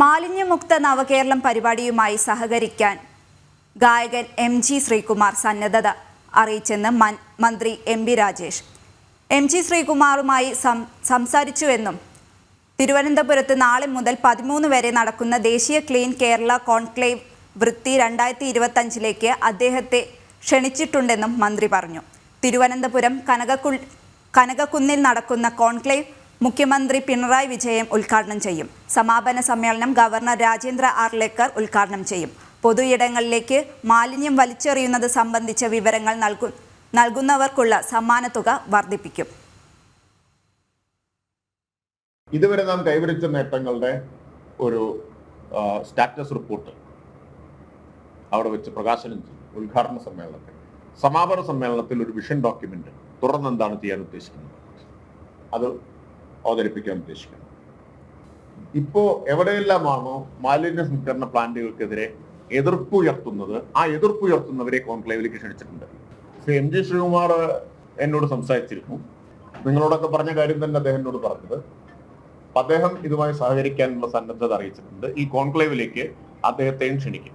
മാലിന്യമുക്ത നവകേരളം പരിപാടിയുമായി സഹകരിക്കാൻ ഗായകൻ എം ജി ശ്രീകുമാർ സന്നദ്ധത അറിയിച്ചെന്ന് മന്ത്രി M B Rajesh. M G ശ്രീകുമാറുമായി സംസാരിച്ചുവെന്നും തിരുവനന്തപുരത്ത് നാളെ മുതൽ പതിമൂന്ന് വരെ നടക്കുന്ന ദേശീയ ക്ലീൻ കേരള കോൺക്ലേവ് വൃത്തി രണ്ടായിരത്തി ഇരുപത്തഞ്ചിലേക്ക് അദ്ദേഹത്തെ ക്ഷണിച്ചിട്ടുണ്ടെന്നും മന്ത്രി പറഞ്ഞു. തിരുവനന്തപുരം കനകക്കു കനകക്കുന്നിൽ നടക്കുന്ന കോൺക്ലേവ് മുഖ്യമന്ത്രി പിണറായി വിജയൻ ഉദ്ഘാടനം ചെയ്യും. സമാപന സമ്മേളനം ഗവർണർ രാജേന്ദ്ര ആർലേക്കർ ഉദ്ഘാടനം ചെയ്യും. പൊതുയിടങ്ങളിലേക്ക് മാലിന്യം വലിച്ചെറിയുന്നത് സംബന്ധിച്ച വിവരങ്ങൾ നൽകു നൽകുന്നവർക്കുള്ള സമ്മാനത്തുക വർദ്ധിപ്പിക്കും. ഇതുവരെ നാം കൈവരിച്ച നേട്ടങ്ങളുടെ ഒരു സ്റ്റാറ്റസ് റിപ്പോർട്ട് അവിടെ വെച്ച് പ്രകാശനം ചെയ്യും. ഉദ്ഘാടന സമ്മേളനത്തിൽ. സമാപന സമ്മേളനത്തിൽ ഒരു വിഷൻ ഡോക്യുമെന്റ് തുടർന്ന് എന്താണ് ചെയ്യാൻ ഉദ്ദേശിക്കുന്നത്? അത് അവതരിപ്പിക്കാൻ ഉദ്ദേശിക്കുന്നത് ഇപ്പോ എവിടെയെല്ലാമാണോ മാലിന്യ സംസ്കരണ പ്ലാന്റുകൾക്കെതിരെ എതിർപ്പ് ഉയർത്തുന്നത് ആ എതിർപ്പ് ഉയർത്തുന്നവരെ കോൺക്ലേവിലേക്ക് ക്ഷണിച്ചിട്ടുണ്ട്. ശ്രീ എം ജി ശ്രീകുമാർ എന്നോട് സംസാരിച്ചിരുന്നു. നിങ്ങളോടൊക്കെ പറഞ്ഞ കാര്യം തന്നെ അദ്ദേഹം എന്നോട് പറഞ്ഞത്. അദ്ദേഹം ഇതുമായി സഹകരിക്കാനുള്ള സന്നദ്ധത അറിയിച്ചിട്ടുണ്ട്. ഈ കോൺക്ലേവിലേക്ക് അദ്ദേഹത്തെയും ക്ഷണിക്കും.